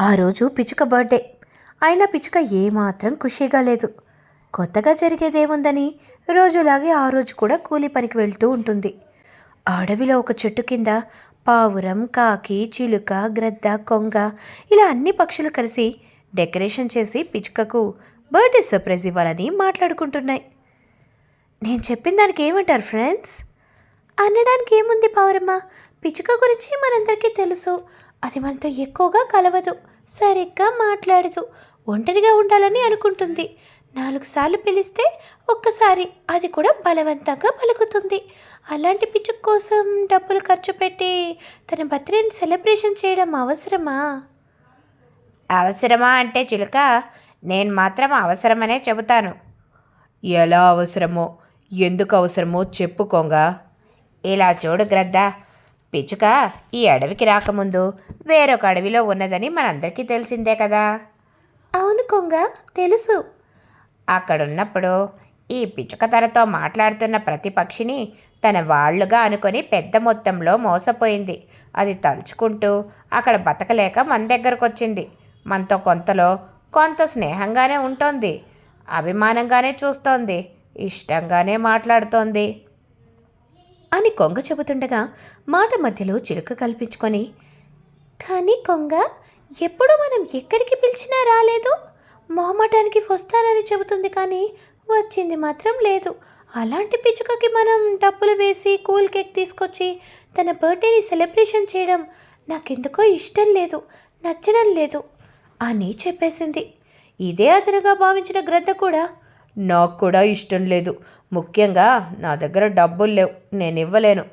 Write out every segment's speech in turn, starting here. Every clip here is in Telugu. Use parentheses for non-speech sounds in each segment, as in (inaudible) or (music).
ఆ రోజు పిచ్చుక బర్త్డే. అయినా పిచ్చుక ఏమాత్రం ఖుషీగా లేదు. కొత్తగా జరిగేదేముందని రోజులాగే ఆ రోజు కూడా కూలి పనికి వెళ్తూ ఉంటుంది. అడవిలో ఒక చెట్టు కింద పావురం కాకి చిలుక గ్రద్ద కొంగ ఇలా అన్ని పక్షులు కలిసి డెకరేషన్ చేసి పిచ్చుకకు బర్త్డే సర్ప్రైజ్ ఇవ్వాలని మాట్లాడుకుంటున్నాయి. నేను చెప్పిన దానికి ఏమంటారు ఫ్రెండ్స్? అనడానికి ఏముంది పావురమ్మ? పిచ్చుక గురించి మనందరికీ తెలుసు. అది మనతో ఎక్కువగా కలవదు సరిగ్గా మాట్లాడదు ఒంటరిగా ఉండాలని అనుకుంటుంది. నాలుగు సార్లు పిలిస్తే ఒక్కసారి అది కూడా బలవంతంగా పలుకుతుంది. అలాంటి పిచ్చుక్ కోసం డబ్బులు ఖర్చు పెట్టి తన బర్త్డేని సెలబ్రేషన్ చేయడం అవసరమా? అవసరమా అంటే చిలుక నేను మాత్రం అవసరమనే చెబుతాను. ఎలా అవసరమో ఎందుకు అవసరమో చెప్పుకోంగా. ఇలా చూడు గ్రద్దా పిచ్చుక ఈ అడవికి రాకముందు వేరొక అడవిలో ఉన్నదని మనందరికీ తెలిసిందే కదా. అవును కొంగ తెలుసు. అక్కడున్నప్పుడు ఈ పిచ్చుక తనతో మాట్లాడుతున్న ప్రతి పక్షిని తన వాళ్ళుగా అనుకొని పెద్ద మొత్తంలో మోసపోయింది. అది తలుచుకుంటూ అక్కడ బతకలేక మన దగ్గరకు వచ్చింది మనతో కొంతలో కొంత స్నేహంగానే ఉంటోంది. అభిమానంగానే చూస్తోంది. ఇష్టంగానే మాట్లాడుతోంది. అని కొంగ చెబుతుండగా మాట మధ్యలో చిలుక కల్పించుకొని కానీ కొంగ ఎప్పుడు మనం ఎక్కడికి పిలిచినా రాలేదు. మొహమాటానికి వస్తానని చెబుతుంది కానీ వచ్చింది మాత్రం లేదు. అలాంటి పిచ్చుకకి మనం డబ్బులు వేసి కూల్ కేక్ తీసుకొచ్చి తన బర్త్డేని సెలబ్రేషన్ చేయడం నాకెందుకో ఇష్టం లేదు నచ్చడం లేదు అని చెప్పేసింది. ఇదే అతనుగా భావించిన గ్రద్ద కూడా నాకు కూడా ఇష్టం లేదు. ముఖ్యంగా నా దగ్గర డబ్బులు లేవు నేను ఇవ్వలేను.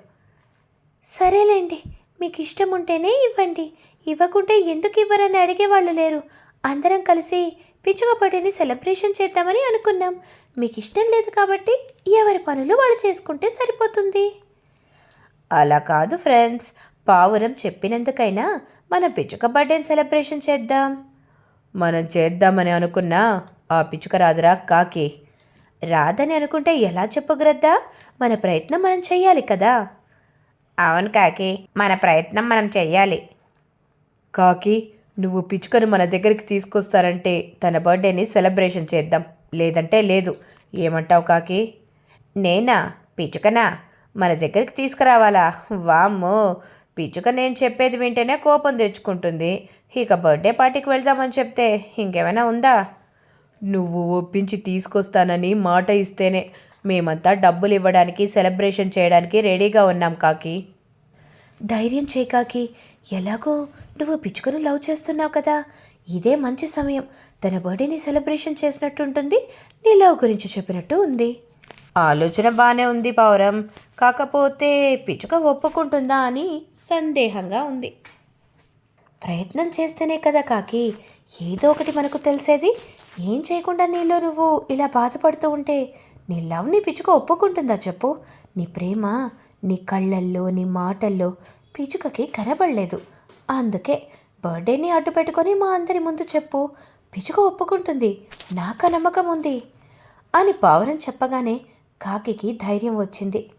సరేలేండి మీకు ఇష్టం ఉంటేనే ఇవ్వండి. ఇవ్వకుంటే ఎందుకు ఇవ్వరని అడిగేవాళ్ళు లేరు. అందరం కలిసి పిచ్చుక బర్త్డేని సెలబ్రేషన్ చేద్దామని అనుకున్నాం. మీకు ఇష్టం లేదు కాబట్టి ఎవరి పనులు వాళ్ళు చేసుకుంటే సరిపోతుంది. అలా కాదు ఫ్రెండ్స్ పావురం చెప్పినందుకైనా మన పిచ్చుక బర్త్డేని సెలబ్రేషన్ చేద్దాం. మనం చేద్దామని అనుకున్నా ఆ పిచ్చుక రాదురా కాకి. రాదని అనుకుంటే ఎలా చెప్పగరద్దా మన ప్రయత్నం మనం చెయ్యాలి కదా. అవును కాకి మన ప్రయత్నం మనం చెయ్యాలి. కాకి నువ్వు పిచ్చుకను మన దగ్గరికి తీసుకొస్తారంటే తన బర్త్డేని సెలబ్రేషన్ చేద్దాం. లేదంటే లేదు. ఏమంటావు కాకి? నేనా? పిచ్చుకనా? మన దగ్గరికి తీసుకురావాలా? వామ్మో! పిచ్చుక నేను చెప్పేది వింటేనే కోపం తెచ్చుకుంటుంది. ఇక బర్త్డే పార్టీకి వెళ్దామని చెప్తే ఇంకేమైనా ఉందా? నువ్వు ఒప్పించి తీసుకొస్తానని మాట ఇస్తేనే మేమంతా డబ్బులు ఇవ్వడానికి సెలబ్రేషన్ చేయడానికి రెడీగా ఉన్నాం కాకి. ధైర్యం చేకాకి ఎలాగో నువ్వు పిచ్చుకను లవ్ చేస్తున్నావు కదా. ఇదే మంచి సమయం. తన బర్త్డేని సెలబ్రేషన్ చేసినట్టుంటుంది. నీ లవ్ గురించి చెప్పినట్టు ఉంది. ఆలోచన బాగానే ఉంది పావురం కాకపోతే పిచ్చుక ఒప్పుకుంటుందా అని సందేహంగా ఉంది. ప్రయత్నం చేస్తేనే కదా కాకి. ఏదో ఒకటి మనకు తెలిసేది. ఏం చేయకుండా నీలో నువ్వు ఇలా బాధపడుతూ ఉంటే నీ లవ్ నీ పిచ్చుక ఒప్పుకుంటుందా చెప్పు? నీ ప్రేమ నీ కళ్ళల్లో నీ మాటల్లో పిచ్చుకకి కనబడలేదు. అందుకే బర్త్డేని అడ్డు పెట్టుకొని మా అందరి ముందు చెప్పు. పిచ్చుక ఒప్పుకుంటుంది. నాకు నమ్మకం ఉంది అని పావురం చెప్పగానే కాకికి ధైర్యం వచ్చింది.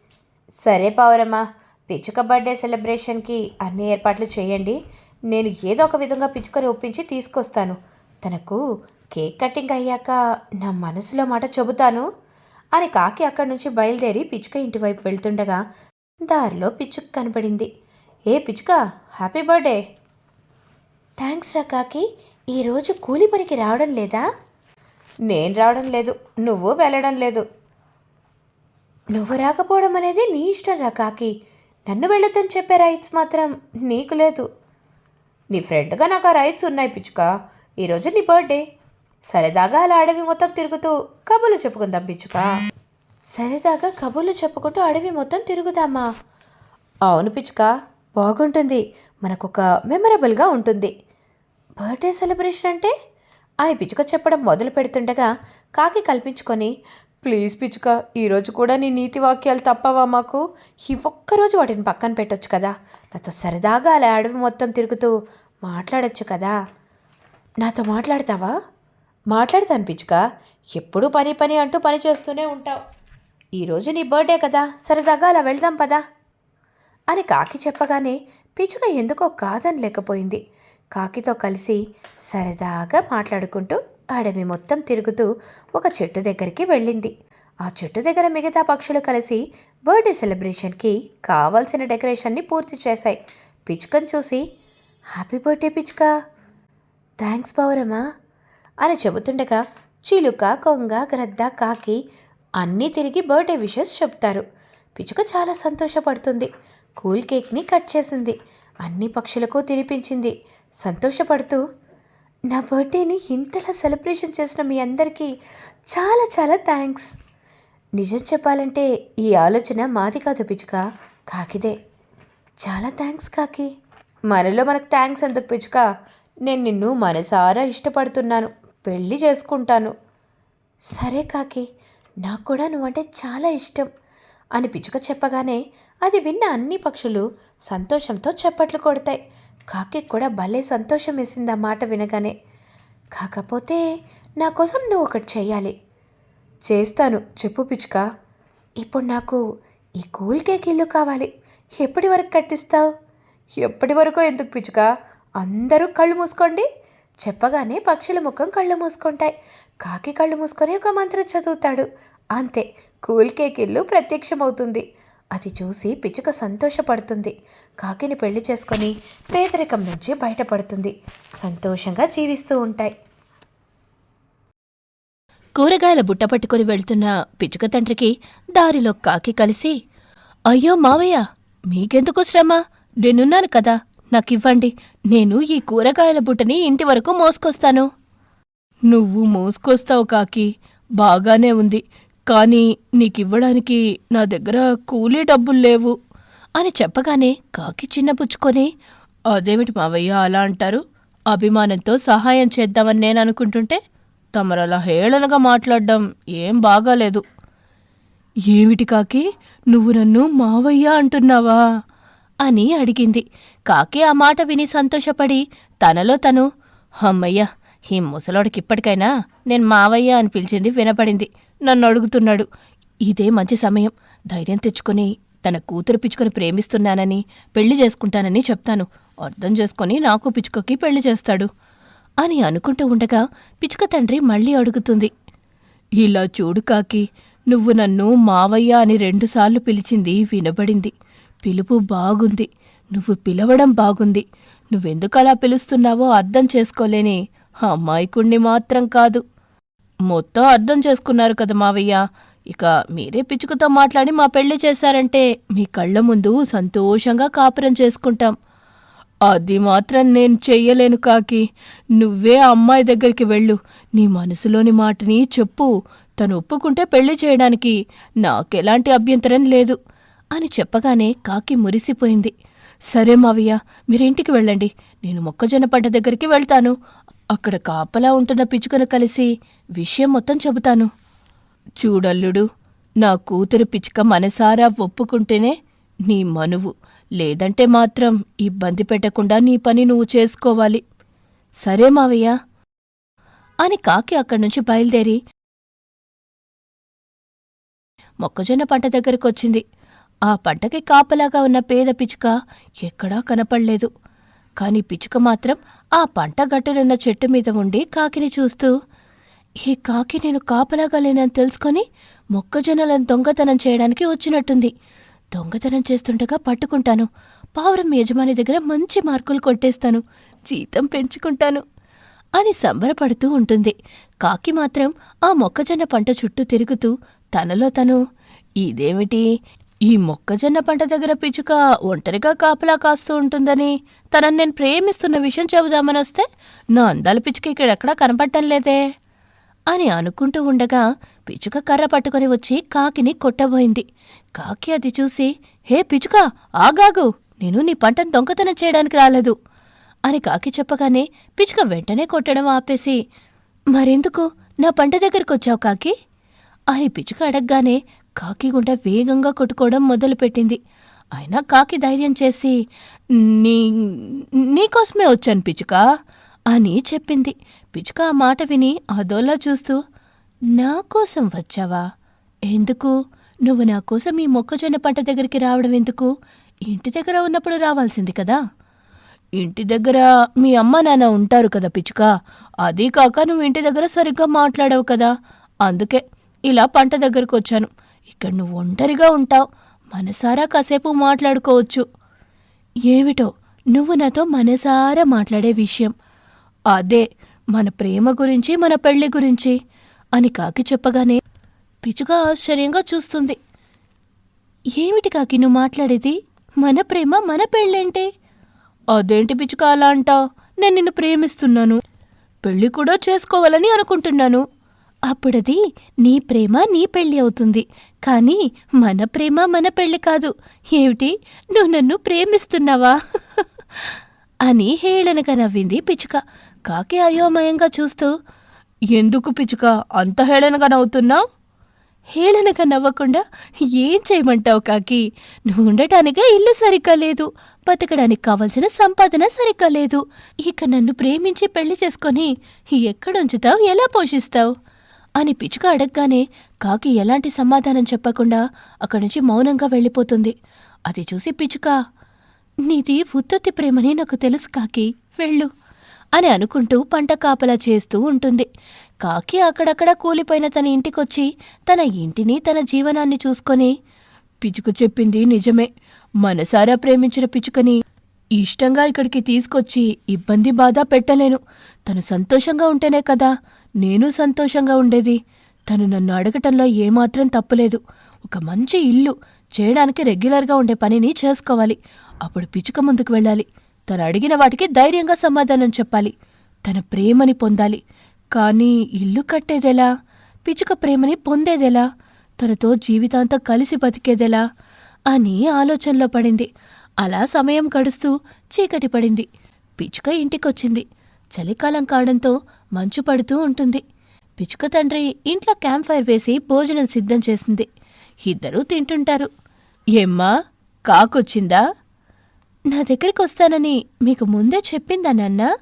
సరే పావురమ్మా పిచ్చుక బర్త్డే సెలబ్రేషన్కి అన్ని ఏర్పాట్లు చేయండి. నేను ఏదో ఒక విధంగా పిచ్చుకొని ఒప్పించి తీసుకొస్తాను. తనకు కేక్ కటింగ్ అయ్యాక నా మనసులో మాట చెబుతాను? అని కాకి అక్కడి నుంచి బయలుదేరి పిచ్చుక ఇంటి వైపు వెళ్తుండగా దారిలో పిచ్చుక కనపడింది. ఏ పిచ్చుక? Happy birthday! థ్యాంక్స్ రా కాకి ఈరోజు కూలి పనికి రావడం లేదా? నేను రావడం లేదు నువ్వు వెళ్ళడం లేదు. నువ్వు రాకపోవడం అనేది నీ ఇష్టం రా కాకి. నన్ను వెళ్ళొద్దని చెప్పే రైట్స్ మాత్రం నీకు లేదు. నీ ఫ్రెండ్గా నాకు ఆ రైట్స్ ఉన్నాయి పిచ్చుక. ఈరోజు నీ బర్త్డే సరదాగా అలా అడవి మొత్తం తిరుగుతూ కబుర్లు చెప్పుకుందాం పిచ్చుక సరదాగా కబుర్లు చెప్పుకుంటూ అడవి మొత్తం తిరుగుదామా? అవును పిచ్చుక బాగుంటుంది. మనకొక మెమరబుల్గా ఉంటుంది. బర్త్డే సెలబ్రేషన్ అంటే? అని పిచ్చుక చెప్పడం మొదలు పెడుతుండగా కాకి కల్పించుకొని ప్లీజ్ పిచ్చుక ఈరోజు కూడా నీ నీతి వాక్యాలు తప్పవా మాకు? ఈ ఒక్కరోజు వాటిని పక్కన పెట్టొచ్చు కదా. నాతో సరదాగా అలా అడవి మొత్తం తిరుగుతూ మాట్లాడచ్చు కదా. నాతో మాట్లాడతావా? మాట్లాడతాను పిచ్చుక ఎప్పుడూ పని పని అంటూ పని చేస్తూనే ఉంటావు. ఈరోజు నీ బర్త్డే కదా సరదాగా అలా వెళ్దాం పదా? అని కాకి చెప్పగానే పిచ్చుక ఎందుకో కాదని లేకపోయింది. కాకితో కలిసి సరదాగా మాట్లాడుకుంటూ అడవి మొత్తం తిరుగుతూ ఒక చెట్టు దగ్గరికి వెళ్ళింది. ఆ చెట్టు దగ్గర మిగతా పక్షులు కలిసి బర్త్డే సెలబ్రేషన్కి కావాల్సిన డెకరేషన్ని పూర్తి చేశాయి. పిచ్చుకను చూసి హ్యాపీ బర్త్డే పిచ్చుక! థ్యాంక్స్ పౌరమ్మా అని చెబుతుండగా చిలుక కొంగ గ్రద్ద కాకి అన్నీ తిరిగి బర్త్డే విషెస్ చెప్తారు పిచ్చుక చాలా సంతోషపడుతుంది. కూల్ కేక్ని కట్ చేసింది. అన్ని పక్షులకు తినిపించింది. సంతోషపడుతూ నా బర్త్డేని ఇంతలా సెలబ్రేషన్ చేసిన మీ అందరికీ చాలా చాలా థ్యాంక్స్. నిజం చెప్పాలంటే ఈ ఆలోచన మాది కాదు పిచ్చుక కాకిదే. చాలా థ్యాంక్స్ కాకి. మనలో మనకు థ్యాంక్స్ ఎందుకు పిచ్చుక? నేను నిన్ను మనసారా ఇష్టపడుతున్నాను. పెళ్ళి చేసుకుంటాను. సరే కాకి నాకు కూడా నువ్వంటే చాలా ఇష్టం అని పిచ్చుక చెప్పగానే అది విన్న అన్ని పక్షులు సంతోషంతో చప్పట్లు కొడతాయి. కాకి కూడా భలే సంతోషం వేసింది ఆ మాట వినగానే. కాకపోతే నా కోసం నువ్వు ఒకటి చెయ్యాలి. చేస్తాను చెప్పు పిచ్చుక. ఇప్పుడు నాకు ఈ కూల్ కేక్ ఇల్లు కావాలి. ఎప్పటి వరకు కట్టిస్తావు? ఎప్పటి వరకు ఎందుకు పిచ్చుక? అందరూ కళ్ళు మూసుకోండి. చెప్పగానే పక్షుల ముఖం కళ్ళు మూసుకుంటాయి. కాకి కళ్ళు మూసుకొని ఒక మంత్రం చదువుతాడు. అంతే కూల్ కేక్ ఇల్లు ప్రత్యక్షమవుతుంది. అది చూసి పిచ్చుక సంతోషపడుతుంది. కాకిని పెళ్ళి చేసుకొని పేదరికం నుంచి బయటపడుతుంది. సంతోషంగా జీవిస్తూ ఉంటాయి. కూరగాయల బుట్ట పట్టుకుని వెళ్తున్న పిచ్చుక తండ్రికి దారిలో కాకి కలిసి అయ్యో మావయ్య మీకెందుకు శ్రమ? నేనున్నాను కదా. నాకివ్వండి. నేను ఈ కూరగాయల బుట్టని ఇంటి వరకు మోసుకొస్తాను. నువ్వు మోసుకొస్తావు కాకి. బాగానే ఉంది. కానీ నీకివ్వడానికి నా దగ్గర కూలీ డబ్బులు లేవు. అని చెప్పగానే కాకి చిన్నపుచ్చుకొని అదేమిటి మావయ్య అలా అంటారు? అభిమానంతో సహాయం చేద్దామని నేను అనుకుంటుంటే తమరలా హేళనగా మాట్లాడడం ఏం బాగాలేదు. ఏమిటి కాకి? నువ్వు నన్ను మావయ్య అంటున్నావా? అని అడిగింది. కాకి ఆ మాట విని సంతోషపడి తనలో తను అమ్మయ్య ఈ ముసలోడికి ఇప్పటికైనా నేను మావయ్య అని పిలిచింది వినపడింది. నన్ను అడుగుతున్నాడు. ఇదే మంచి సమయం. ధైర్యం తెచ్చుకొని తన కూతురు పిచ్చుకొని ప్రేమిస్తున్నానని పెళ్ళి చేసుకుంటానని చెప్తాను. అర్థం చేసుకొని నాకు పిచ్చుకకి పెళ్ళి చేస్తాడు అని అనుకుంటూ ఉండగా పిచ్చుక తండ్రి మళ్ళీ అడుగుతుంది. ఇలా చూడు కాకి నువ్వు నన్ను మావయ్య అని రెండుసార్లు పిలిచింది వినబడింది పిలుపు బాగుంది. నువ్వు పిలవడం బాగుంది. నువ్వెందుకు అలా పిలుస్తున్నావో అర్థం చేసుకోలేని అమ్మాయికుణ్ణి మాత్రం కాదు. మొత్తం అర్థం చేసుకున్నారు కదా మావయ్య. ఇక మీరే పిచ్చుకతో మాట్లాడి మా పెళ్ళి చేశారంటే మీ కళ్ళ ముందు సంతోషంగా కాపురం చేసుకుంటాం. అది మాత్రం నేను చెయ్యలేను కాకి. నువ్వే ఆ అమ్మాయి దగ్గరికి వెళ్ళు. నీ మనసులోని మాటని చెప్పు. తను ఒప్పుకుంటే పెళ్ళి చేయడానికి నాకెలాంటి అభ్యంతరం లేదు. అని చెప్పగానే కాకి మురిసిపోయింది. సరే మావయ్య మీరింటికి వెళ్ళండి. నేను మొక్కజొన్న పంట దగ్గరికి వెళ్తాను. అక్కడ కాపలా ఉంటున్న పిచ్చుకను కలిసి విషయం మొత్తం చెబుతాను. చూడల్లుడు నా కూతురు పిచ్చుక మనసారా ఒప్పుకుంటేనే నీ మనువు. లేదంటే మాత్రం ఇబ్బంది పెట్టకుండా నీ పని నువ్వు చేసుకోవాలి. సరే మావయ్య అని కాకి అక్కడి నుంచి బయలుదేరి మొక్కజొన్న పంట దగ్గరకొచ్చింది. ఆ పంటకి కాపలాగా ఉన్న పేద పిచ్చుక ఎక్కడా కనపడలేదు. కాని పిచ్చుక మాత్రం ఆ పంట గట్టునున్న చెట్టు మీద ఉండి కాకిని చూస్తూ ఈ కాకి నేను కాపలాగా లేనని తెలుసుకొని మొక్కజొన్నలను దొంగతనం చేయడానికి వచ్చినట్టుంది. దొంగతనం చేస్తుండగా పట్టుకుంటాను. పావురం యజమాని దగ్గర మంచి మార్కులు కొట్టేస్తాను. జీతం పెంచుకుంటాను అని సంబరపడుతూ ఉంటుంది. కాకి మాత్రం ఆ మొక్కజొన్న పంట చుట్టూ తిరుగుతూ తనలో తను ఇదేమిటి? ఈ మొక్కజొన్న పంట దగ్గర పిచ్చుక ఒంటరిగా కాపలా కాస్తూ ఉంటుందని తనని నేను ప్రేమిస్తున్న విషయం చెబుదామని వస్తే నా అందాల పిచ్చుక ఇక్కడెక్కడా కనపడటం లేదే అని అనుకుంటూ ఉండగా పిచ్చుక కర్ర పట్టుకొని వచ్చి కాకిని కొట్టబోయింది. కాకి అది చూసి హే పిచ్చుక ఆగాగు! నేను నీ పంటను దొంగతనం చేయడానికి రాలేదు అని కాకి చెప్పగానే పిచ్చుక వెంటనే కొట్టడం ఆపేసి మరెందుకు? నా పంట దగ్గరికి వచ్చావు కాకి? అని పిచ్చుక అడగగానే కాకి గుండె వేగంగా కొట్టుకోవడం మొదలుపెట్టింది. అయినా కాకి ధైర్యం చేసి నీ నీకోసమే వచ్చాను పిచ్చుక అని చెప్పింది. పిచ్చుక ఆ మాట విని అదోలా చూస్తూ నా కోసం వచ్చావా? ఎందుకు? నువ్వు నా కోసం ఈ మొక్కజొన్న పంట దగ్గరికి రావడం ఎందుకు? ఇంటి దగ్గర ఉన్నప్పుడు రావాల్సింది కదా. ఇంటి దగ్గర మీ అమ్మ నాన్న ఉంటారు కదా పిచ్చుక. అదీ కాక నువ్వు ఇంటి దగ్గర సరిగ్గా మాట్లాడవు కదా. అందుకే ఇలా పంట దగ్గరకు వచ్చాను. ఇక్కడ నువ్వు ఒంటరిగా ఉంటావు. మనసారా కాసేపు మాట్లాడుకోవచ్చు. ఏమిటో నువ్వు నాతో మనసారా మాట్లాడే విషయం. అదే మన ప్రేమ గురించి మన పెళ్ళి గురించి. అని కాకి చెప్పగానే పిచ్చుక ఆశ్చర్యంగా చూస్తుంది. ఏమిటి కాకి నువ్వు మాట్లాడేది? మన ప్రేమ మన పెళ్ళేంటి? అదేంటి పిచ్చుక అలా అంటావు? నేను నిన్ను ప్రేమిస్తున్నాను. పెళ్ళి కూడా చేసుకోవాలని అనుకుంటున్నాను. అప్పుడది నీ ప్రేమ నీ పెళ్ళి అవుతుంది. కానీ మన ప్రేమ మన పెళ్ళి కాదు. ఏమిటి? నువ్వు నన్ను ప్రేమిస్తున్నావా? (laughs) అని హేళనగా నవ్వింది పిచ్చుక. కాకి అయోమయంగా చూస్తూ ఎందుకు పిచ్చుక? అంత హేళనగా నవ్వుతున్నావు? హేళనగా నవ్వకుండా ఏం చేయమంటావు కాకి? నువ్వు ఉండటానికే ఇల్లు సరిగ్గా లేదు. బతకడానికి కావలసిన సంపాదన సరిగ్గా లేదు. ఇక నన్ను ప్రేమించి పెళ్ళి చేసుకొని ఎక్కడుంచుతావు? ఎలా పోషిస్తావు? అని పిచ్చుక అడగగానే కాకి ఎలాంటి సమాధానం చెప్పకుండా అక్కడి నుంచి మౌనంగా వెళ్ళిపోతుంది. అది చూసి పిచ్చుక నీది ఉత్తత్తి ప్రేమని నాకు తెలుసు కాకి వెళ్ళు అని అనుకుంటూ పంట కాపలా చేస్తూ ఉంటుంది. కాకి అక్కడక్కడ కూలిపోయిన తన ఇంటికొచ్చి తన ఇంటిని తన జీవనాన్ని చూసుకొని పిచుక చెప్పింది నిజమే. మనసారా ప్రేమించిన పిచుకని ఇష్టంగా ఇక్కడికి తీసుకొచ్చి ఇబ్బంది బాధ పెట్టలేను. తను సంతోషంగా ఉంటేనే కదా నేను సంతోషంగా ఉండేది. తను నన్ను అడగటంలో ఏమాత్రం తప్పులేదు. ఒక మంచి ఇల్లు చేయడానికి రెగ్యులర్గా ఉండే పనిని చేసుకోవాలి. అప్పుడు పిచుక ముందుకు వెళ్ళాలి. తను అడిగిన వాటికి ధైర్యంగా సమాధానం చెప్పాలి. తన ప్రేమని పొందాలి. కానీ ఇల్లు కట్టేదెలా? పిచుక ప్రేమని పొందేదెలా? తనతో జీవితాంతం కలిసి బతికేదెలా? అని ఆలోచనలో పడింది. అలా సమయం గడుస్తూ చీకటి పడింది. పిచుక ఇంటికొచ్చింది. చలికాలం కావడంతో మంచు పడుతూ ఉంటుంది. పిచుక తండ్రి ఇంట్లో క్యాంప్ ఫైర్ వేసి భోజనం సిద్ధం చేసింది. ఇద్దరూ తింటుంటారు. ఏమ్మా కాకొచ్చిందా? నా దగ్గరికి వస్తానని మీకు ముందే చెప్పిందా నాన్న?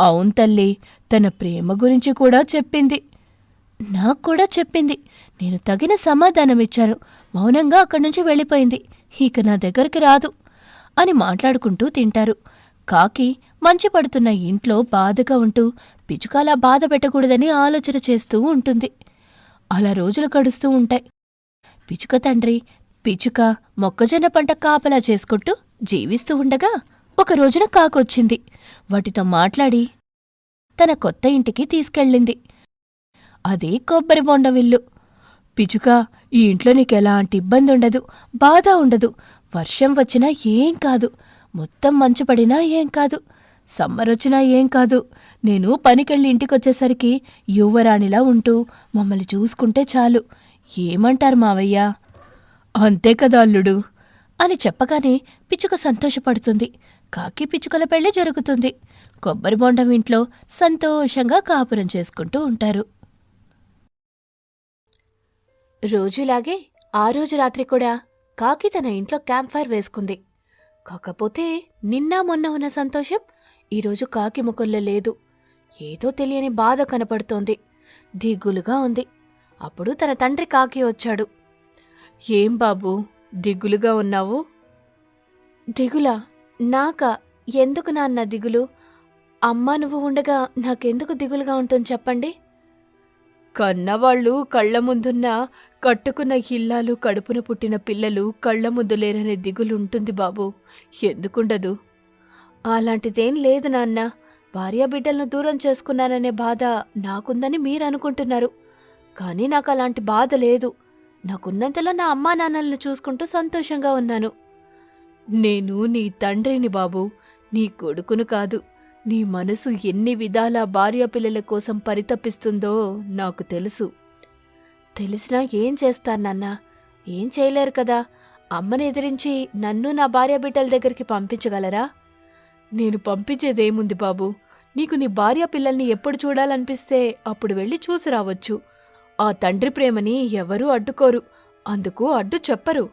అవును తల్లి తన ప్రేమ గురించి కూడా చెప్పింది. నాకు కూడా చెప్పింది. నేను తగిన సమాధానం ఇచ్చాను. మౌనంగా అక్కడి నుంచి వెళ్ళిపోయింది. ఇక నా దగ్గరికి రాదు. అని మాట్లాడుకుంటూ తింటారు. కాకి మంచి పడుతున్న ఇంట్లో బాధగా ఉంటూ పిచుకాలా బాధ పెట్టకూడదని ఆలోచన చేస్తూ ఉంటుంది. అలా రోజులు గడుస్తూ ఉంటాయి. పిచుక తండ్రి పిచుక మొక్కజొన్న పంట కాపలా చేసుకుంటూ జీవిస్తూ ఉండగా ఒక రోజున కాకొచ్చింది. వాటితో మాట్లాడి తన కొత్త ఇంటికి తీసుకెళ్ళింది. అదే కొబ్బరి బొండవిల్లు పిచుక ఈ ఇంట్లో నీకెలాంటి ఇబ్బంది ఉండదు బాధ ఉండదు వర్షం వచ్చినా ఏం కాదు మొత్తం మంచు పడినా ఏం కాదు. సమ్మర్ వచ్చినా ఏం కాదు. నేను పనికెళ్ళి ఇంటికొచ్చేసరికి యువరాణిలా ఉంటూ మమ్మల్ని చూసుకుంటే చాలు. ఏమంటారు మావయ్య? అంతే కదా అల్లుడు అని చెప్పగానే పిచ్చుక సంతోషపడుతుంది. కాకి పిచ్చుకల పెళ్ళి జరుగుతుంది. కొబ్బరి బొండం ఇంట్లో సంతోషంగా కాపురం చేసుకుంటూ ఉంటారు. రోజులాగే ఆ రోజు రాత్రి కూడా కాకి తన ఇంట్లో క్యాంప్ ఫైర్ వేసుకుంది. కాకపోతే నిన్న మొన్న ఉన్న సంతోషం ఈరోజు కాకి ముఖంలో లేదు. ఏదో తెలియని బాధ కనపడుతోంది. దిగులుగా ఉంది. అప్పుడు తన తండ్రి కాకి వచ్చాడు. ఏం బాబూ దిగులుగా ఉన్నావు? దిగులా? నాకా ఎందుకు నాన్న దిగులు? అమ్మా నువ్వు ఉండగా నాకెందుకు దిగులుగా ఉంటుంది చెప్పండి? కన్నవాళ్ళు కళ్ళ ముందున్న కట్టుకున్న ఇల్లాలు కడుపున పుట్టిన పిల్లలు కళ్ళ ముందు లేరనే దిగులుంటుంది బాబు. ఎందుకుండదు? అలాంటిదేం లేదు నాన్న. భార్యాబిడ్డలను దూరం చేసుకున్నాననే బాధ నాకుందని మీరు అనుకుంటున్నారు కానీ నాకు అలాంటి బాధ లేదు. నాకున్నంతలో నా అమ్మా నాన్నలను చూసుకుంటూ సంతోషంగా ఉన్నాను. నేను నీ తండ్రిని బాబు. నీ కొడుకును కాదు. నీ మనసు ఎన్ని విధాల భార్య పిల్లల కోసం పరితపిస్తుందో నాకు తెలుసు. తెలిసినా ఏం చేస్తానన్నా ఏం చేయలేరు కదా? అమ్మని ఎదిరించి నన్ను నా భార్య బిడ్డల దగ్గరికి పంపించగలరా? నేను పంపించేదేముంది బాబు? నీకు నీ భార్య పిల్లల్ని ఎప్పుడు చూడాలనిపిస్తే అప్పుడు వెళ్ళి చూసి రావచ్చు. ఆ తండ్రి ప్రేమని ఎవరూ అడ్డుకోరు. అందుకు అడ్డు చెప్పరు.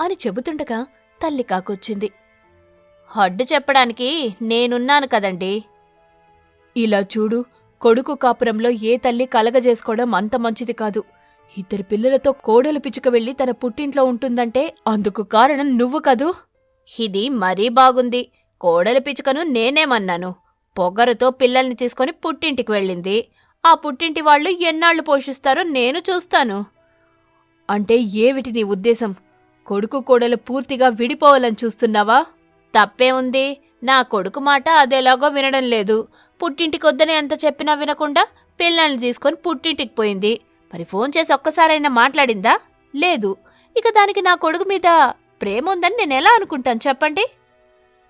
అని చెబుతుండగా తల్లి కాకొచ్చింది. హడ్డు చెప్పడానికి నేనున్నాను కదండి. ఇలా చూడు కొడుకు కాపురంలో ఏ తల్లి కలగజేసుకోవడం అంత మంచిది కాదు. ఇద్దరు పిల్లలతో కోడలు పిచ్చుక వెళ్ళి తన పుట్టింట్లో ఉంటుందంటే అందుకు కారణం నువ్వు కదూ? ఇది మరీ బాగుంది. కోడల పిచ్చుకను నేనేమన్నాను. పొగరుతో పిల్లల్ని తీసుకొని పుట్టింటికి వెళ్ళింది. ఆ పుట్టింటి వాళ్ళు ఎన్నాళ్ళు పోషిస్తారో నేను చూస్తాను. అంటే ఏమిటి నీ ఉద్దేశం? కొడుకు కోడలు పూర్తిగా విడిపోవాలని చూస్తున్నావా? తప్పే ఉంది. నా కొడుకు మాట అదేలాగో వినడం లేదు. పుట్టింటికొద్దని ఎంత చెప్పినా వినకుండా పిల్లల్ని తీసుకొని పుట్టింటికి పోయింది. మరి ఫోన్ చేసి ఒక్కసారైనా మాట్లాడిందా? లేదు. ఇక దానికి నా కొడుకు మీద ప్రేమ ఉందని నేను ఎలా అనుకుంటాను చెప్పండి?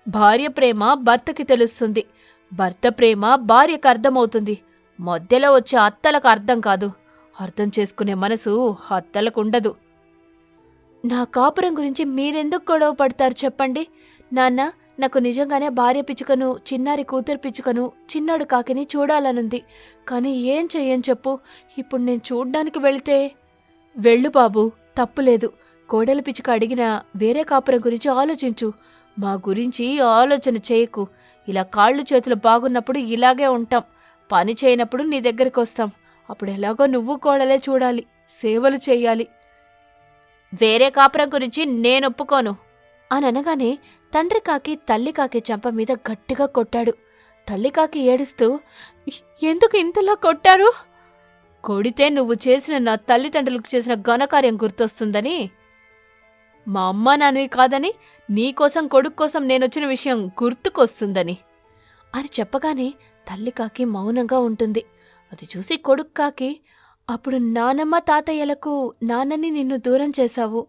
భార్య ప్రేమ భర్తకి తెలుస్తుంది. భర్త ప్రేమ భార్యకు అర్థమవుతుంది. మధ్యలో వచ్చే అత్తలకు అర్థం కాదు. అర్థం చేసుకునే మనసు అత్తలకు ఉండదు. నా కాపురం గురించి మీరెందుకు గొడవ పడతారు చెప్పండి? నాన్న నాకు నిజంగానే భార్య పిచ్చుకను చిన్నారి కూతురు పిచ్చుకను చిన్నాడు కాకిని చూడాలనుంది. కానీ ఏం చెయ్యని చెప్పు? ఇప్పుడు నేను చూడ్డానికి వెళితే? వెళ్ళు బాబు తప్పులేదు. కోడల పిచ్చుక అడిగిన వేరే కాపురం గురించి ఆలోచించు. మా గురించి ఆలోచన చేయకు. ఇలా కాళ్ళు చేతులు బాగున్నప్పుడు ఇలాగే ఉంటాం. పని చేయనప్పుడు నీ దగ్గరికి వస్తాం. అప్పుడు ఎలాగో నువ్వు కోడలే చూడాలి. సేవలు చేయాలి. వేరే కాపురం గురించి నేను ఒప్పుకోను. అని అనగానే తండ్రి కాకి తల్లి కాకి చెంప మీద గట్టిగా కొట్టాడు. తల్లి కాకి ఏడుస్తూ ఎందుకు ఇంతలా కొట్టారు? కొడితే నువ్వు చేసిన నా తల్లిదండ్రులకు చేసిన ఘనకార్యం గుర్తొస్తుందని. మా అమ్మ నాన్నని కాదని నీకోసం కొడుకు కోసం నేనొచ్చిన విషయం గుర్తుకొస్తుందని. అని చెప్పగానే తల్లి కాకి మౌనంగా ఉంటుంది. అది చూసి కొడుకు కాకి అప్పుడు నానమ్మ తాతయ్యలకు నాన్నని నిన్ను దూరం చేశావు.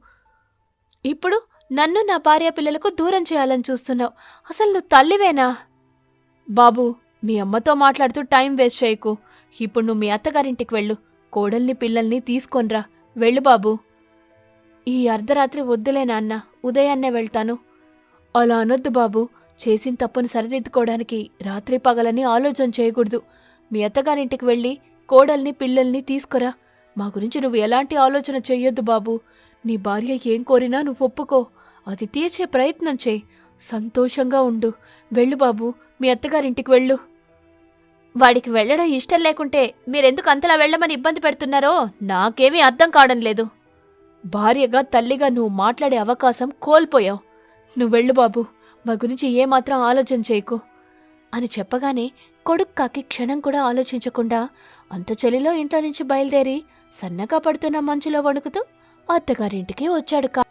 ఇప్పుడు నన్ను నా భార్య పిల్లలకు దూరం చేయాలని చూస్తున్నావు. అసలు నువ్వు తల్లివేనా? బాబు మీ అమ్మతో మాట్లాడుతూ టైం వేస్ట్ చేయకు. ఇప్పుడు నువ్వు మీ అత్తగారింటికి వెళ్ళు. కోడల్ని పిల్లల్ని తీసుకొనిరా. వెళ్ళు బాబు. ఈ అర్ధరాత్రి వద్దులే నాన్న. ఉదయాన్నే వెళ్తాను. అలా అనొద్దు బాబు. చేసిన తప్పును సరిదిద్దుకోవడానికి రాత్రి పగలని ఆలోచన చేయకూడదు. మీ అత్తగారింటికి వెళ్ళి కోడల్ని పిల్లల్ని తీసుకురా. మా గురించి నువ్వు ఎలాంటి ఆలోచన చెయ్యొద్దు బాబు. నీ భార్య ఏం కోరినా నువ్వు ఒప్పుకో. అది తీర్చే ప్రయత్నం చేయి. సంతోషంగా ఉండు. వెళ్ళు బాబు మీ అత్తగారింటికి వెళ్ళు. వాడికి వెళ్ళడం ఇష్టం లేకుంటే మీరెందుకు అంతలా వెళ్ళమని ఇబ్బంది పెడుతున్నారో నాకేమీ అర్థం కావడం లేదు. భార్యగా తల్లిగా నువ్వు మాట్లాడే అవకాశం కోల్పోయావు. నువ్వు వెళ్ళు బాబు మా గురించి ఏమాత్రం ఆలోచన చేయకు అని చెప్పగానే కొడుకు కాకి క్షణం కూడా ఆలోచించకుండా అంత చలిలో ఇంట్లో నుంచి బయలుదేరి సన్నగా పడుతున్న మంచులో వణుకుతూ అత్తగారింటికి వచ్చాడు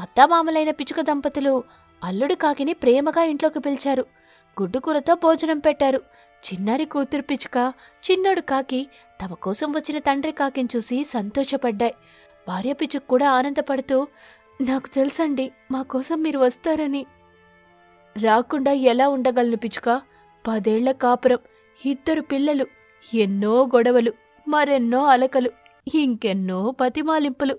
అత్తామామలైన పిచుక దంపతులు అల్లుడు కాకిని ప్రేమగా ఇంట్లోకి పిలిచారు. గుడ్డుకూరతో భోజనం పెట్టారు. చిన్నారి కూతురు పిచుక చిన్నోడు కాకి తమ కోసం వచ్చిన తండ్రి కాకిని చూసి సంతోషపడ్డాయి. భార్య పిచుక్ కూడా ఆనందపడుతూ నాకు తెలుసండి మా కోసం మీరు వస్తారని. రాకుండా ఎలా ఉండగలను పిచుక? పదేళ్ళ కాపురం ఇద్దరు పిల్లలు ఎన్నో గొడవలు మరెన్నో అలకలు ఇంకెన్నో బతిమాలింపులు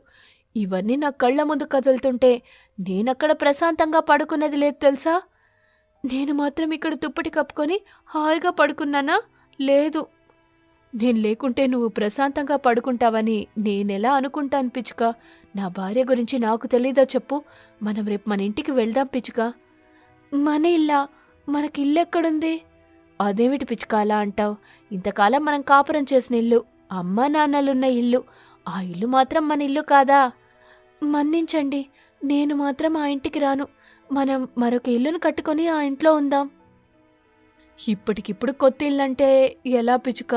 ఇవన్నీ నా కళ్ళ ముందు కదులుతుంటే నేనక్కడ ప్రశాంతంగా పడుకున్నది లేదు తెలుసా? నేను మాత్రం ఇక్కడ దుప్పటి కప్పుకొని హాయిగా పడుకున్నానా? లేదు. నేను లేకుంటే నువ్వు ప్రశాంతంగా పడుకుంటావని నేనెలా అనుకుంటాను పిచ్చుక? నా భార్య గురించి నాకు తెలీదా చెప్పు. మనం రేపు మన ఇంటికి వెళ్దాం పిచ్చుక. మన ఇల్లా? మనకి ఇల్లు ఎక్కడుంది? అదేమిటి పిచ్చుక అలా అంటావు? ఇంతకాలం మనం కాపురం చేసిన ఇల్లు అమ్మా నాన్నలున్న ఇల్లు ఆ ఇల్లు మాత్రం మన ఇల్లు కాదా? మన్నించండి. నేను మాత్రం ఆ ఇంటికి రాను. మనం మరొక ఇల్లును కట్టుకొని ఆ ఇంట్లో ఉందాం. ఇప్పటికిప్పుడు కొత్త ఇల్లంటే ఎలా పిచ్చుక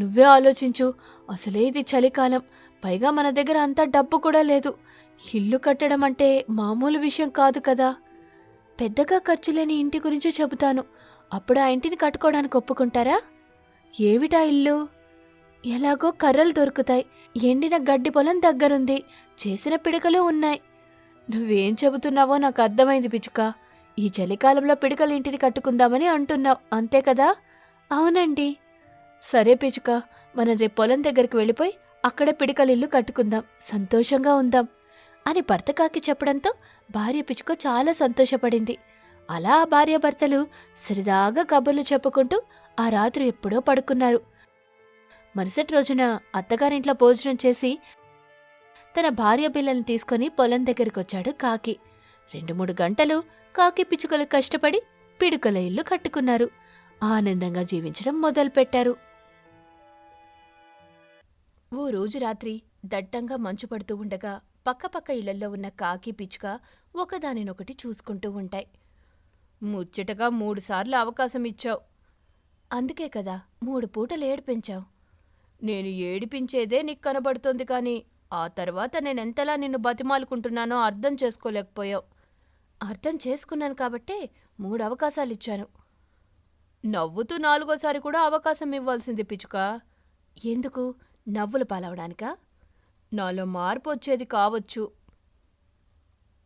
నువ్వే ఆలోచించు. అసలే ఇది చలికాలం. పైగా మన దగ్గర అంత డబ్బు కూడా లేదు. ఇల్లు కట్టడం అంటే మామూలు విషయం కాదు కదా. పెద్దగా ఖర్చు లేని ఇంటి గురించి చెబుతాను. అప్పుడు ఆ ఇంటిని కట్టుకోవడానికి ఒప్పుకుంటారా? ఏమిటా ఇల్లు? ఎలాగో కర్రలు దొరుకుతాయి. ఎండిన గడ్డి పొలం దగ్గరుంది. చేసిన పిడకలు ఉన్నాయి. నువ్వేం చెబుతున్నావో నాకు అర్థమైంది పిచ్చుక. ఈ చలికాలంలో పిడకల ఇంటిని కట్టుకుందామని అంటున్నావు అంతే కదా? అవునండి. సరే పిచ్చుక మనం రేపు పొలం దగ్గరికి వెళ్ళిపోయి అక్కడ పిడకలిల్లు కట్టుకుందాం సంతోషంగా ఉందాం అని భర్త కాకి చెప్పడంతో భార్య పిచ్చుక చాలా సంతోషపడింది. అలా భార్యాభర్తలు సరదాగా కబుర్లు చెప్పుకుంటూ ఆ రాత్రి ఎప్పుడో పడుకున్నారు. మరుసటి రోజున అత్తగారింట్లో భోజనం చేసి తన భార్య పిల్లల్ని తీసుకుని పొలం దగ్గరికి వచ్చాడు కాకి. రెండు మూడు గంటలు కాకి పిచ్చుకలు కష్టపడి పిడుకల ఇల్లు కట్టుకున్నారు. ఆనందంగా జీవించడం మొదలుపెట్టారు. ఓ రోజు రాత్రి దట్టంగా మంచు పడుతూ ఉండగా పక్కపక్క ఇళ్ళలో ఉన్న కాకి పిచ్చుక ఒకదానినొకటి చూసుకుంటూ ఉంటాయి. ముచ్చటగా మూడుసార్లు అవకాశం ఇచ్చావు. అందుకే కదా మూడు పూటలు ఏడిపించావు. నేను ఏడిపించేదే నీకు కనబడుతోంది కానీ ఆ తర్వాత నేనెంతలా నిన్ను బతిమాలుకుంటున్నానో అర్థం చేసుకోలేకపోయావు. అర్థం చేసుకున్నాను కాబట్టే మూడు అవకాశాలు ఇచ్చాను నవ్వుతూ నాలుగోసారి కూడా అవకాశం ఇవ్వాల్సింది పిచ్చుక. ఎందుకు? నవ్వులు పాలవడానికా? నాలో మార్పు వచ్చేది కావచ్చు.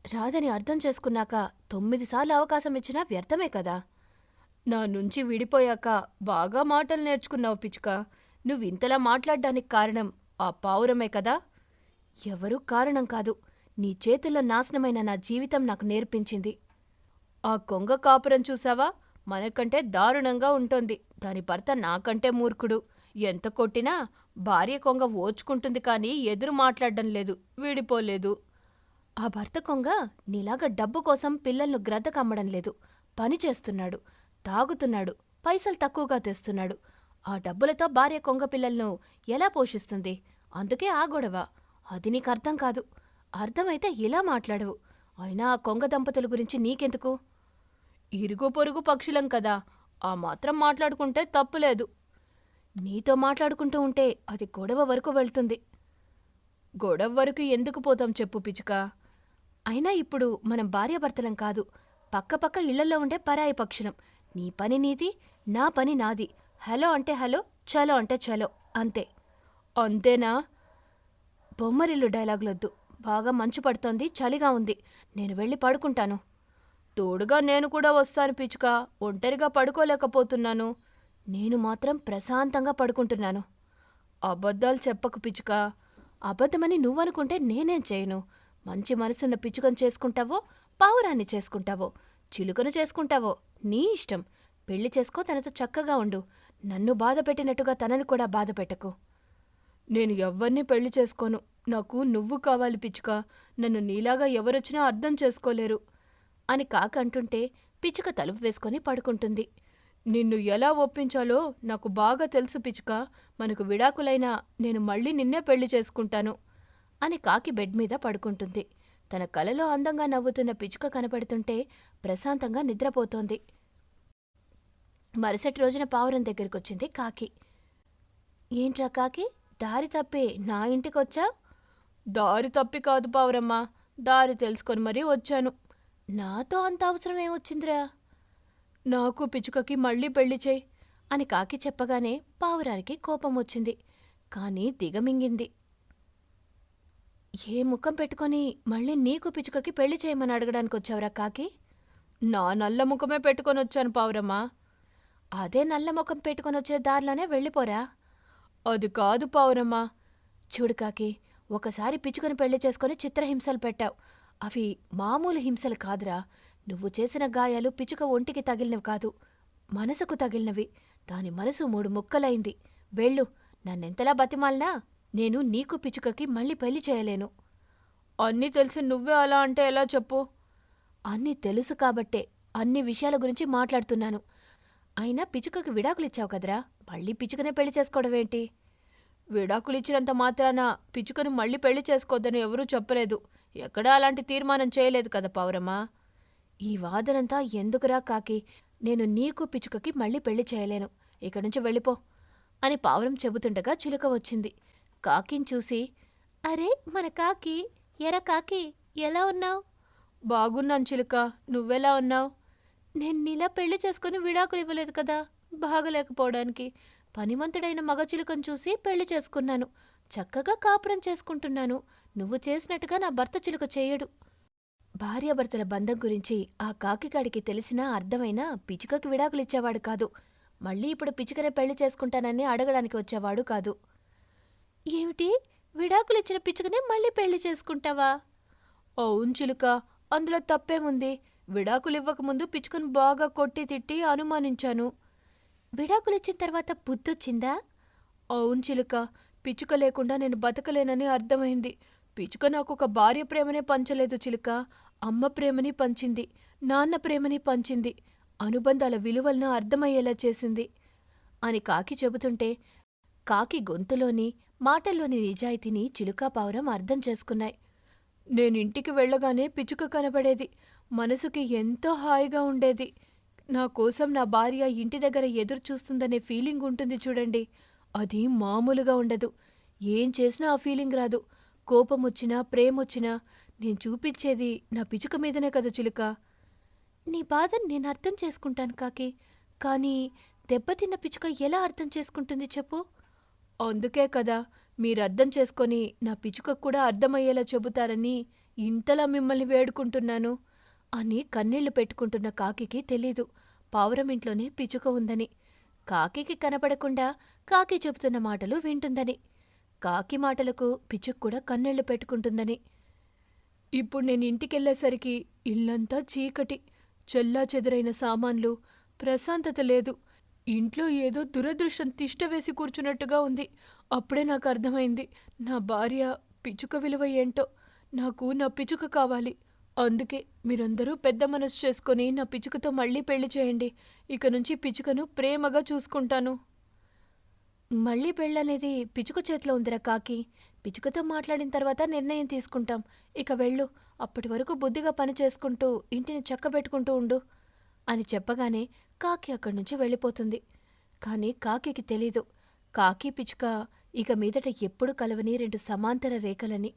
రాదని అర్థం చేసుకున్నాక తొమ్మిదిసార్లు అవకాశం ఇచ్చినా వ్యర్థమే కదా. నా నుంచి విడిపోయాక బాగా మాటలు నేర్చుకున్నావు పిచ్చుక. నువ్వు ఇంతలా మాట్లాడడానికి కారణం ఆ పావురమే కదా. ఎవరూ కారణం కాదు. నీ చేతుల్లో నాశనమైన నా జీవితం నాకు నేర్పించింది. ఆ కొంగ కాపురం చూసావా? మనకంటే దారుణంగా ఉంటోంది. దాని భర్త నాకంటే మూర్ఖుడు. ఎంత కొట్టినా భార్య కొంగ ఓచుకుంటుంది కానీ ఎదురు మాట్లాడడం లేదు. వీడిపోలేదు. ఆ భర్త కొంగ నీలాగా డబ్బు కోసం పిల్లలను గ్రద్దకమ్మడం లేదు. పని చేస్తున్నాడు. తాగుతున్నాడు. పైసలు తక్కువగా తెస్తున్నాడు. ఆ డబ్బులతో భార్య కొంగ పిల్లలను ఎలా పోషిస్తుంది? అందుకే ఆ గొడవ. అది నీకు అర్థం కాదు. అర్థమైతే ఇలా మాట్లాడవు. అయినా ఆ కొంగ దంపతుల గురించి నీకెందుకు? ఇరుగు పొరుగు పక్షులం కదా. ఆ మాత్రం మాట్లాడుకుంటే తప్పులేదు నీతో మాట్లాడుకుంటూ ఉంటే అది గొడవ వరకు వెళ్తుంది. గొడవ వరకు ఎందుకు పోతాం చెప్పు పిచ్చుక. అయినా ఇప్పుడు మనం భార్యాభర్తలం కాదు. పక్కపక్క ఇళ్ళలో ఉండే పరాయి పక్షులం. నీ పని నీది నా పని నాది. హలో అంటే హలో చలో అంటే చలో. అంతే. అంతేనా? బొమ్మరిల్లు డైలాగులొద్దు. బాగా మంచు పడుతోంది చలిగా ఉంది. నేను వెళ్ళి పడుకుంటాను. తోడుగా నేను కూడా వస్తాను పిచ్చుక ఒంటరిగా పడుకోలేకపోతున్నాను. నేను మాత్రం ప్రశాంతంగా పడుకుంటున్నాను. అబద్ధాలు చెప్పకు పిచ్చుక అబద్ధమని నువ్వనుకుంటే నేనేం చేయను. మంచి మనసున్న పిచ్చుకను చేసుకుంటావో పావురాన్ని చేసుకుంటావో చిలుకను చేసుకుంటావో నీ ఇష్టం. పెళ్ళి చేసుకో తనతో చక్కగా ఉండు. నన్ను బాధ పెట్టినట్టుగా తనని కూడా బాధ పెట్టకు నేను ఎవ్వర్నీ పెళ్ళి చేసుకోను. నాకు నువ్వు కావాలి పిచ్చుక. నన్ను నీలాగా ఎవరొచ్చినా అర్థం చేసుకోలేరు. అని కాక అంటుంటే పిచ్చుక తలుపు వేసుకొని పడుకుంటుంది. నిన్ను ఎలా ఒప్పించాలో నాకు బాగా తెలుసు పిచ్చుక. మనకు విడాకులైనా నేను మళ్ళీ నిన్నే పెళ్ళి చేసుకుంటాను. అని కాకి బెడ్ మీద పడుకుంటుంది. తన కలలో అందంగా నవ్వుతున్న పిచ్చుక కనపడుతుంటే ప్రశాంతంగా నిద్రపోతోంది. మరుసటి రోజున పావురం దగ్గరికొచ్చింది కాకి. ఏంట్రా కాకి? దారి తప్పి నా ఇంటికొచ్చా? దారి తప్పి కాదు పావురమ్మ. దారి తెలుసుకొని మరీ వచ్చాను. నాతో అంత అవసరం ఏమొచ్చిందిరా? నాకు పిచ్చుకకి మళ్ళీ పెళ్ళి చేయి అని కాకి చెప్పగానే పావురానికి కోపం వచ్చింది. కానీ దిగమింగింది. ఏ ముఖం పెట్టుకొని మళ్ళీ నీకు పిచ్చుకకి పెళ్ళి చేయమని అడగడానికి వచ్చావురా కాకి? నా నల్ల ముఖమే పెట్టుకొని వచ్చాను పావురమ్మా. అదే నల్ల ముఖం పెట్టుకొని వచ్చే దారిలోనే వెళ్ళిపోరా? అది కాదు పావురమ్మా చూడు కాకి ఒకసారి పిచ్చుకని పెళ్ళి చేసుకొని చిత్రహింసలు పెట్టావు. అవి మామూలు హింసలు కాదురా. నువ్వు చేసిన గాయాలు పిచ్చుక ఒంటికి తగిలినవి కాదు మనసుకు తగిలినవి. దాని మనసు మూడు ముక్కలైంది. వెళ్ళు నన్నెంతలా బతిమాలినా నేను నీకు పిచ్చుకకి మళ్ళీ పెళ్ళి చేయలేను. అన్నీ తెలిసి నువ్వే అలా అంటే ఎలా చెప్పు? అన్నీ తెలుసు కాబట్టే అన్ని విషయాల గురించి మాట్లాడుతున్నాను. అయినా పిచ్చుకకి విడాకులిచ్చావు కదరా? మళ్ళీ పిచ్చుకనే పెళ్ళి చేసుకోవడమేంటి? విడాకులిచ్చినంత మాత్రాన పిచ్చుకను మళ్ళీ పెళ్ళి చేసుకోవద్దని ఎవరూ చెప్పలేదు. ఎక్కడా అలాంటి తీర్మానం చేయలేదు కదా పౌరమ్మా ఈ వాదనంతా ఎందుకురా కాకి? నేను నీకు పిచ్చుకకి మళ్ళీ పెళ్ళి చేయలేను. ఇక్కడి నుంచి వెళ్ళిపో అని పావురం చెబుతుండగా చిలుక వచ్చింది. కాకిని చూసి అరే మన కాకి ఎరా కాకి ఎలా ఉన్నావు? బాగున్నాను చిలుక. నువ్వెలా ఉన్నావు? నేను నీలా పెళ్ళి చేసుకుని విడాకులు ఇవ్వలేదు కదా. బాగలేకపోవడానికి. పనిమంతుడైన మగచిలుకను చూసి పెళ్ళి చేసుకున్నాను. చక్కగా కాపురం చేసుకుంటున్నాను. నువ్వు చేసినట్టుగా నా భర్త చిలుక చేయడు. భార్యాభర్తల బంధం గురించి ఆ కాకిగాడికి తెలిసినా అర్థమైనా పిచ్చుకకి విడాకులిచ్చేవాడు కాదు. మళ్ళీ ఇప్పుడు పిచ్చుకనే పెళ్ళి చేసుకుంటానని అడగడానికి వచ్చేవాడు కాదు. ఏమిటి? విడాకులిచ్చిన పిచ్చుకనే మళ్ళీ పెళ్ళి చేసుకుంటావా? ఓ చిలుక అందులో తప్పేముంది? విడాకులివ్వకముందు పిచ్చుకను బాగా కొట్టి తిట్టి అనుమానించాను. విడాకులిచ్చిన తర్వాత బుద్ధొచ్చిందా? అవును చిలుక పిచ్చుక లేకుండా నేను బతకలేనని అర్థమైంది. పిచ్చుక నాకు ఒక భార్య ప్రేమనే పంచలేదు చిలుక. అమ్మ ప్రేమని పంచింది నాన్న ప్రేమని పంచింది. అనుబంధాల విలువలను అర్థమయ్యేలా చేసింది. అని కాకి చెబుతుంటే కాకి గొంతులోని మాటల్లోని నిజాయితీని చిలుకా పావురం అర్థం చేసుకున్నాయి. నేనింటికి వెళ్ళగానే పిచ్చుక కనబడేది. మనసుకి ఎంతో హాయిగా ఉండేది. నా కోసం నా భార్య ఇంటి దగ్గర ఎదురు చూస్తుందనే ఫీలింగ్ ఉంటుంది చూడండి. అది మామూలుగా ఉండదు. ఏం చేసినా ఆ ఫీలింగ్ రాదు. కోపం వచ్చినా ప్రేమొచ్చినా నేను చూపించేది నా పిచుక మీదనే కదా చిలుక. నీ బాధను నేను అర్థం చేసుకుంటాను కాకి. కానీ దెబ్బతిన్న పిచుక ఎలా అర్థం చేసుకుంటుంది చెప్పు? అందుకే కదా మీరు అర్థం చేసుకొని నా పిచుకకు కూడా అర్థమయ్యేలా చెబుతారని ఇంతలా మిమ్మల్ని వేడుకుంటున్నాను. అని కన్నీళ్ళు పెట్టుకుంటున్న కాకికి తెలీదు. పావురమింట్లోనే పిచుక ఉందని. కాకికి కనపడకుండా కాకి చెబుతున్న మాటలు వింటుందని. కాకి మాటలకు పిచుక్ కూడా కన్నీళ్ళు పెట్టుకుంటుందని. ఇప్పుడు నేను ఇంటికెళ్ళేసరికి ఇల్లంతా చీకటి. చెల్లా చెదురైన సామాన్లు ప్రశాంతత లేదు. ఇంట్లో ఏదో దురదృష్టం తిష్టవేసి కూర్చున్నట్టుగా ఉంది. అప్పుడే నాకు అర్థమైంది నా భార్య పిచుక విలువ ఏంటో. నాకు నా పిచుక కావాలి. అందుకే మీరందరూ పెద్ద మనసు చేసుకొని నా పిచుకతో మళ్ళీ పెళ్ళి చేయండి. ఇక నుంచి పిచుకను ప్రేమగా చూసుకుంటాను. మళ్ళీ పెళ్ళనేది పిచుక చేతిలో ఉందిరా కాకి. పిచుకతో మాట్లాడిన తర్వాత నిర్ణయం తీసుకుంటాం. ఇక వెళ్ళు. అప్పటి వరకు బుద్ధిగా పని చేసుకుంటూ ఇంటిని చక్కబెట్టుకుంటూ ఉండు అని చెప్పగానే కాకి అక్కడి నుంచి వెళ్ళిపోతుంది. కానీ కాకికి తెలీదు. కాకి పిచుక ఇక మీదట ఎప్పుడు కలవని రెండు సమాంతర రేఖలని